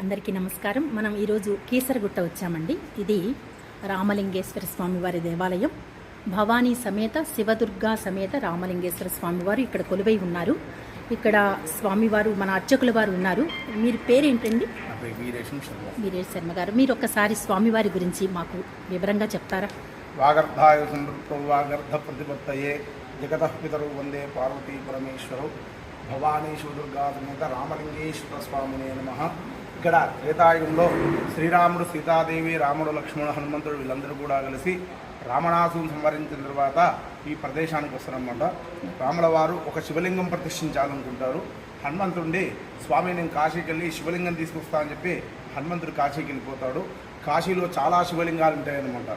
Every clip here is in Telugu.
అందరికీ నమస్కారం. మనం ఈరోజు కీసరగుట్ట వచ్చామండి. ఇది రామలింగేశ్వర స్వామివారి దేవాలయం. భవానీ సమేత శివదుర్గా సమేత రామలింగేశ్వర స్వామివారు ఇక్కడ కొలువై ఉన్నారు. ఇక్కడ స్వామివారు మన అర్చకుల వారు ఉన్నారు. మీరు పేరేంటండి? వీరేష్ శర్మ. గారు. మీరు ఒక్కసారి స్వామివారి గురించి మాకు వివరంగా చెప్తారా? వాగర్ధాయ వాగర్ధ ప్రతిపత్తయే జగత పితరు వందే పార్వతీ పరమేశ్వరు. భవానీ శివదుర్గా సమేత రామలింగేశ్వర స్వామినే నమ. ఇక్కడ త్రేతాయుగంలో శ్రీరాముడు సీతాదేవి రాముడు లక్ష్మణుడు హనుమంతుడు వీళ్ళందరూ కూడా కలిసి రామణాసును సంవరించిన తర్వాత ఈ ప్రదేశానికి వస్తారనమాట రాముల వారు ఒక శివలింగం ప్రతిష్ఠించాలనుకుంటారు. హనుమంతుడి స్వామి నేను కాశీకి వెళ్ళి శివలింగం తీసుకొస్తా అని చెప్పి హనుమంతుడు కాశీకి వెళ్ళిపోతాడు. కాశీలో చాలా శివలింగాలు ఉంటాయన్నమాట.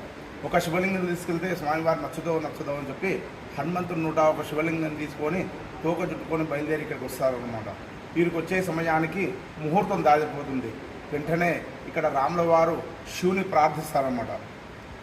ఒక శివలింగం తీసుకెళ్తే స్వామివారు నచ్చుదో నచ్చుదో అని చెప్పి హనుమంతుడు నూట ఒక శివలింగం తీసుకొని తోక చుట్టుకొని బయలుదేరి ఇక్కడికి వస్తారనమాట వీరికి వచ్చే సమయానికి ముహూర్తం దాటిపోతుంది వెంటనే ఇక్కడ రాముల వారు శివుని ప్రార్థిస్తారన్నమాట.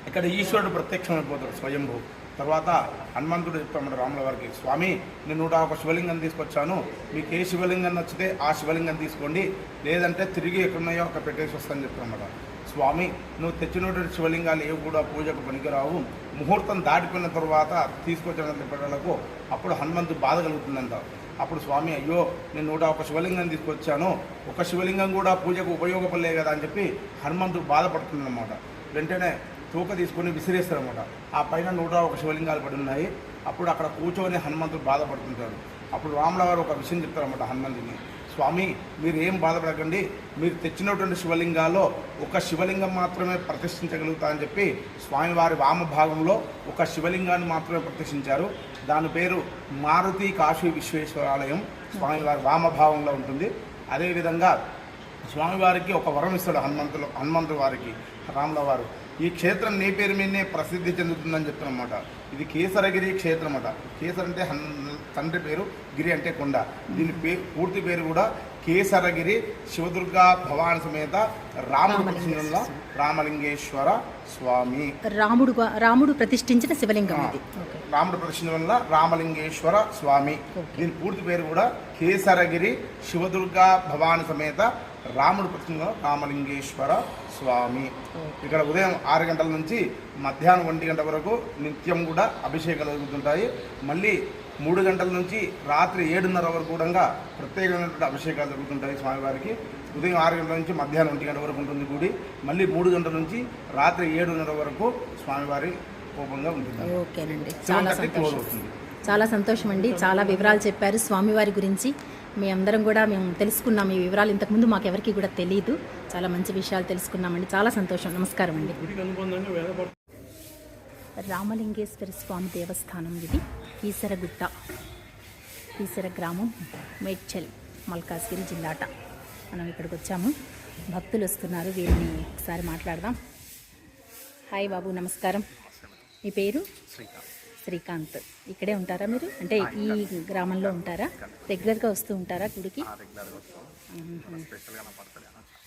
ఇక్కడ ఈశ్వరుడు ప్రత్యక్షమైపోతాడు స్వయంభూ. తర్వాత హనుమంతుడు చెప్తాడు రాముల వారికి స్వామి నేను నూట ఒక శివలింగం తీసుకొచ్చాను. మీకు ఏ శివలింగం నచ్చితే ఆ శివలింగం తీసుకోండి. లేదంటే తిరిగి ఎక్కడున్నాయో ఒక పెట్టేసి వస్తాను చెప్తామన్నమాట స్వామి నువ్వు తెచ్చినటువంటి శివలింగాలు ఏవి కూడా పూజకు పనికిరావు. ముహూర్తం దాటిపోయిన తర్వాత తీసుకొచ్చిన పిల్లలకు అప్పుడు హనుమంతుడు బాధ కలుగుతుందంట. అప్పుడు స్వామి అయ్యో నేను నూట ఒక శివలింగం తీసుకొచ్చాను. ఒక శివలింగం కూడా పూజకు ఉపయోగపడలే కదా అని చెప్పి హనుమంతుడు బాధపడుతుందన్నమాట వెంటనే తూక తీసుకొని విసిరేస్తారనమాట ఆ పైన నూట ఒక శివలింగాలు పడి ఉన్నాయి. అప్పుడు అక్కడ కూర్చొని హనుమంతుడు బాధపడుతుంటాడు. అప్పుడు రాముల గారు ఒక విషయం చెప్తారన్నమాట హనుమంతుని స్వామి మీరు ఏం బాధపడకండి. మీరు తెచ్చినటువంటి శివలింగాల్లో ఒక శివలింగం మాత్రమే ప్రతిష్ఠించగలుగుతా అని చెప్పి స్వామివారి వామభాగంలో ఒక శివలింగాన్ని మాత్రమే ప్రతిష్ఠించారు. దాని పేరు మారుతి కాశీ విశ్వేశ్వరాలయం స్వామివారి వామభావంలో ఉంటుంది. అదేవిధంగా స్వామివారికి ఒక వరం ఇస్తాడు హనుమంతులు హనుమంతు వారికి రాముల వారు. ఈ క్షేత్రం నీ పేరు మీదనే ప్రసిద్ధి చెందుతుందని చెప్తున్నమాట. ఇది కేసరగిరి క్షేత్రం అట కేసర్ అంటే తండ్రి పేరు గిరి అంటే కొండ. దీని పేరు పూర్తి పేరు కూడా కేసరగిరి శివదుర్గా భవాని సమేత రాముడు ప్రతిష్ఠించిన రామలింగేశ్వర స్వామి. రాముడు రాముడు ప్రతిష్ఠించిన శివలింగం. రాముడు ప్రదర్శన వల్ల రామలింగేశ్వర స్వామి. దీని పూర్తి పేరు కూడా కేసరగిరి శివదుర్గా భవాని సమేత రాముడు ప్రదర్శన రామలింగేశ్వర స్వామి. ఇక్కడ ఉదయం ఆరు గంటల నుంచి మధ్యాహ్నం ఒంటి గంట వరకు నిత్యం కూడా అభిషేకాలు జరుగుతుంటాయి. మళ్ళీ మూడు గంటల నుంచి రాత్రి ఏడున్నర వరకు కూడా ప్రత్యేకమైనటువంటి అభిషేకాలు జరుగుతుంటాయి స్వామివారికి. ఉదయం ఆరు గంటల నుంచి మధ్యాహ్నం ఒంటి గంట వరకు ఉంటుంది గుడి. మళ్ళీ మూడు గంటల నుంచి రాత్రి ఏడున్నర వరకు స్వామివారి కోపంగా ఉంటుంది. ఓకేనండి. చాలా సంతోషం. చాలా సంతోషం అండి చాలా వివరాలు చెప్పారు స్వామివారి గురించి. మీ అందరం కూడా మేము తెలుసుకున్నాం ఈ వివరాలు. ఇంతకుముందు మాకు ఎవరికి కూడా తెలియదు చాలా మంచి విషయాలు తెలుసుకున్నామండి. చాలా సంతోషం. నమస్కారం అండి. రామలింగేశ్వర స్వామి దేవస్థానం ఇది. ఈసరగుట్ట ఈసర గ్రామం మేడ్చల్ మల్కాజ్గిరి జిల్లాట. మనం ఇక్కడికి వచ్చాము. భక్తులు వస్తున్నారు. వీరిని ఒకసారి మాట్లాడదాం. హాయ్ బాబు నమస్కారం. మీ పేరు? శ్రీకాంత్. ఇక్కడే ఉంటారా మీరు? అంటే ఈ గ్రామంలో ఉంటారా? రెగ్యులర్గా వస్తూ ఉంటారా గుడికి.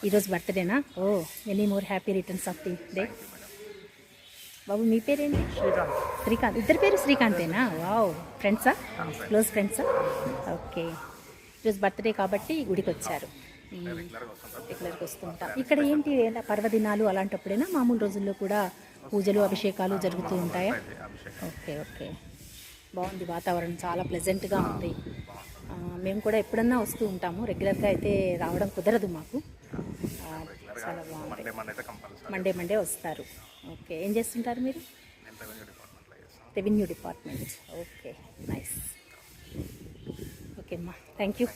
ఈరోజు బర్త్డేనా? ఓ many more happy returns of the day. బాబు మీ పేరేంటి? శ్రీకాంత్. శ్రీకాంత్. ఇద్దరు పేరు శ్రీకాంతేనా? వావ్. ఫ్రెండ్సా క్లోజ్ ఫ్రెండ్సా ఓకే. ఈరోజు బర్త్డే కాబట్టి గుడికి వచ్చారు రెగ్యులర్గా వస్తూ ఉంటాం. ఇక్కడ ఏంటి? పర్వదినాలు అలాంటప్పుడైనా? మామూలు రోజుల్లో కూడా పూజలు అభిషేకాలు జరుగుతూ ఉంటాయా? Okay okay. బాగుంది వాతావరణం చాలా ప్లెజెంట్గా ఉంది. మేము కూడా ఎప్పుడన్నా వస్తూ ఉంటాము. రెగ్యులర్గా అయితే రావడం కుదరదు మాకు. చాలా బాగుంది. మండే మండే వస్తారు. ఓకే ఏం చేస్తుంటారు మీరు? Revenue department. Okay nice. Okay అమ్మా. Thank you